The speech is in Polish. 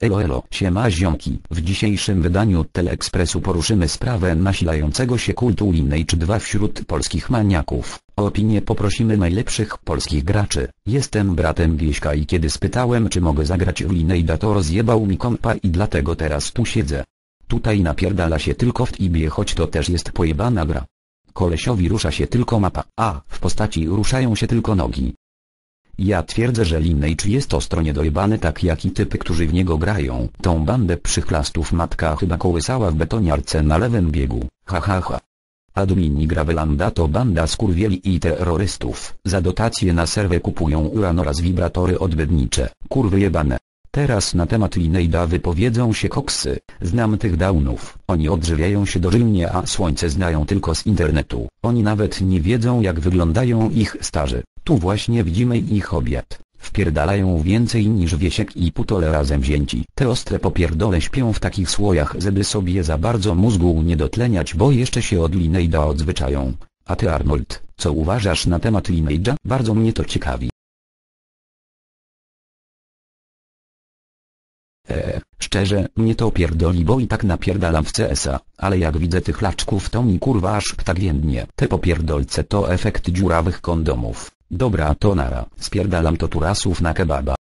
Elo elo, siema ziomki. W dzisiejszym wydaniu Teleekspresu poruszymy sprawę nasilającego się kultu Lineage 2 wśród polskich maniaków. O opinię poprosimy najlepszych polskich graczy. Jestem bratem Wieśka i kiedy spytałem czy mogę zagrać w Lineage'a to rozjebał mi kompa i dlatego teraz tu siedzę. Tutaj napierdala się tylko w Tibie choć to też jest pojebana gra. Kolesiowi rusza się tylko mapa, a w postaci ruszają się tylko nogi. Ja twierdzę, że Lineage jest ostro niedojebany tak jak i typy, którzy w niego grają. Tą bandę przychlastów matka chyba kołysała w betoniarce na lewym biegu. Ha ha ha. Admini Gravelanda to banda skurwieli i terrorystów. Za dotacje na serwę kupują uran oraz wibratory odbednicze. Kurwy jebane. Teraz na temat Lineida wypowiedzą się koksy. Znam tych downów. Oni odżywiają się dożylnie a słońce znają tylko z internetu. Oni nawet nie wiedzą jak wyglądają ich starzy. Tu właśnie widzimy ich obiad. Wpierdalają więcej niż Wiesiek i Putole razem wzięci. Te ostre popierdole śpią w takich słojach, żeby sobie za bardzo mózgu nie dotleniać, bo jeszcze się od Lineida odzwyczają. A ty Arnold, co uważasz na temat Lineida? Bardzo mnie to ciekawi. Eee, szczerze, mnie to pierdoli bo i tak napierdalam w CS-a, ale jak widzę tych laczków to mi kurwa aż ptak więdnie. Te popierdolce to efekt dziurawych kondomów. Dobra to nara, spierdalam to turasów na kebaba.